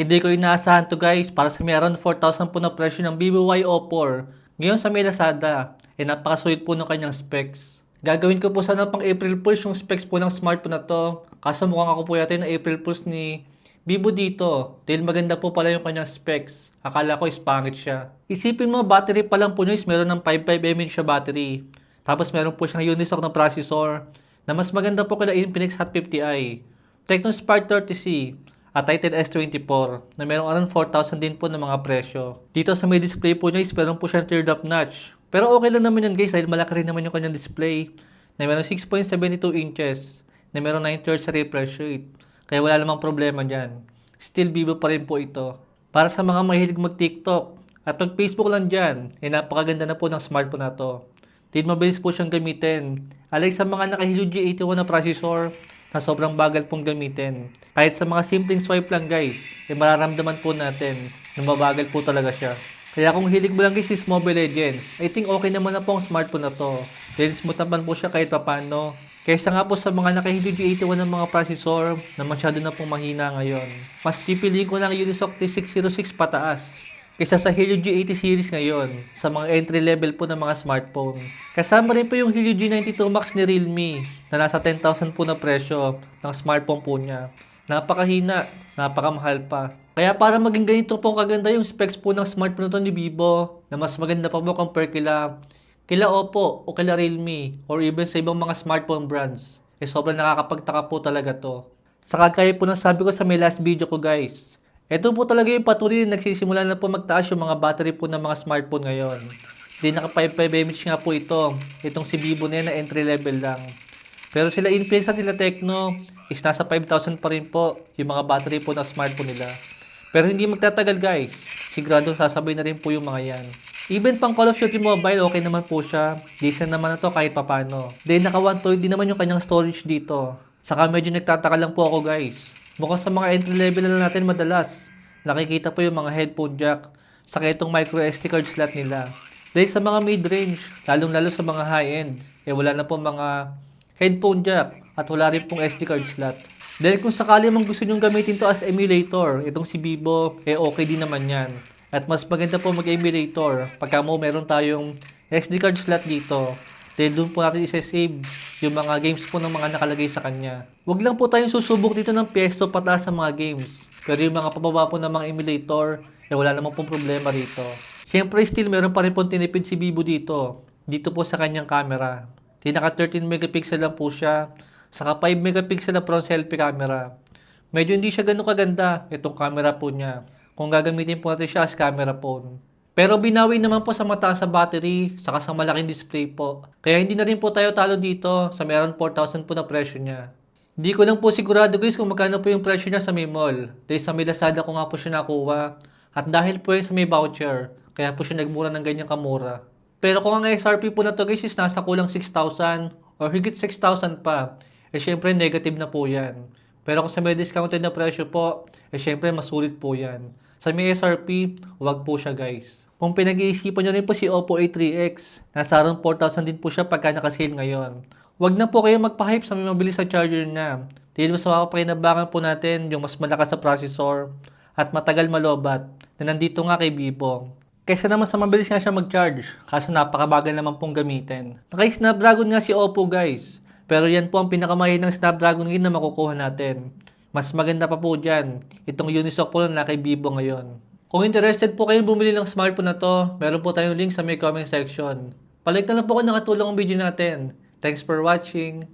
Hindi ko inaasahan to guys para sa around 4,000 po na presyo ng Vivo Y04. Ngayon sa may Lazada, eh napakasulit po ng kanyang specs. Gagawin ko po sana pang April Fools yung specs po ng smartphone na to. Kaso mukhang ako po yata yung April Fools ni Vivo dito. Dahil maganda po pala yung kanyang specs. Akala ko is pangit siya. Isipin mo, battery pa lang po nyo is meron ng 55 mAh siya battery. Tapos meron po siyang Unisoc na processor na mas maganda po kala Infinix Hot 50i. Tecno Spark 30C at Titan S24 na merong around 4,000 din po ng mga presyo. Dito sa may display po niya is meron po siyang teardrop notch. Pero okay lang naman yan guys dahil malaki rin naman yung kanyang display na meron 6.72 inches na meron 9 Hz sa refresh rate. Kaya wala namang problema dyan. Still Vivo pa rin po ito. Para sa mga mahilig mag-TikTok at mag-Facebook lang dyan, eh napakaganda na po ng smartphone na to. Din mabilis po siyang gamitin. Alay sa mga naka-Helio G81 na processor na sobrang bagal pong gamitin. Kahit sa mga simpleng swipe lang guys, eh mararamdaman po natin na mabagal po talaga siya. Kaya kung hilig mo lang guys is Mobile Legends, I think okay naman na po ang smartphone na to. Dahil smooth naman po siya kahit papano. Kaysa nga po sa mga naka-Helio G81 ng mga processor na masyado na pong mahina ngayon. Mas pipiliin ko lang Unisoc T606 pataas kaysa sa Helio G80 series ngayon sa mga entry level po ng mga smartphone. Kasama rin po yung Helio G92 Max ni Realme na nasa 10,000 po na presyo ng smartphone po niya. Napakahina, napakamahal pa. Kaya para maging ganito po kaganda yung specs po ng smartphone na to ni Vivo na mas maganda pa po compare kila kila Oppo o kila Realme or even sa ibang mga smartphone brands. Eh sobrang nakakapagtaka po talaga to. Saka kaya po ng sabi ko sa may last video ko guys, ito po talaga yung patuloy na nagsisimula na po magtaas yung mga battery po ng mga smartphone ngayon. Hindi naka 55 mAh nga po ito. Itong si Vivo na na entry level lang. Pero sila Infinix at sila Tecno is nasa 5,000 pa rin po yung mga battery po ng smartphone nila. Pero hindi magtatagal guys. Sigurado sasabay na rin po yung mga yan. Even pang Call of Duty Mobile, okay naman po siya. Decent naman na to kahit papano. Then naka 120 din naman yung kanyang storage dito. Saka medyo nagtataka lang po ako guys. Bukod sa mga entry level na natin madalas, nakikita po yung mga headphone jack, saka itong micro SD card slot nila. Dahil sa mga mid-range, lalong lalo sa mga high-end, eh wala na po mga headphone jack at wala rin pong SD card slot. Dahil kung sakali mong gusto nyong gamitin to as emulator, itong si Vivo, eh okay din naman yan. At mas maganda po mag-emulator pagka mo meron tayong SD card slot dito. Dahil doon po natin isa-save yung mga games po ng mga nakalagay sa kanya. Huwag lang po tayong susubok dito ng piesto pataas sa mga games. Pero yung mga pababa po ng mga emulator, eh wala namang pong problema rito. Siyempre still meron pa rin pong tinipid si Vivo dito. Dito po sa kanyang camera. Di naka 13 megapixel lang po siya. Saka 5 megapixel na front selfie camera. Medyo hindi siya ganun kaganda itong camera po niya. Kung gagamitin po natin siya as camera phone. Pero binawi naman po sa mataas sa battery, saka sa malaking display po. Kaya hindi na rin po tayo talo dito sa meron 4,000 po na presyo niya. Hindi ko lang po sigurado guys kung magkano po yung presyo niya sa mall. Dahil sa may Lazada ko nga po siya nakuha. At dahil po yun sa may voucher, kaya po siya nagmura ng ganyang kamura. Pero kung ang SRP po na to guys is nasa kulang 6,000 or higit 6,000 pa, eh syempre negative na po yan. Pero kung sa may discounted na presyo po, eh syempre masulit po yan. Sa may SRP, wag po siya guys. Kung pinag-iisipan nyo rin po si Oppo A3X, nasa around 4,000 din po siya pagka nakasale ngayon. Wag na po kayo magpa-hype sa may mabilis sa charger na. Dahil mas makapakinabangan po natin yung mas malakas sa processor at matagal malobat na nandito nga kay Vivo. Kaysa naman sa mabilis nga siya mag-charge, kaso napakabagal naman pong gamitin. Naka-Snapdragon nga si Oppo guys, pero yan po ang pinakamahal ng Snapdragon ngayon na makukuha natin. Mas maganda pa po dyan, itong Unisoc po na kay Vivo ngayon. Kung interested po kayong bumili ng smartphone na to, meron po tayong link sa may comment section. Palike na lang po kung nakatulong ang video natin. Thanks for watching.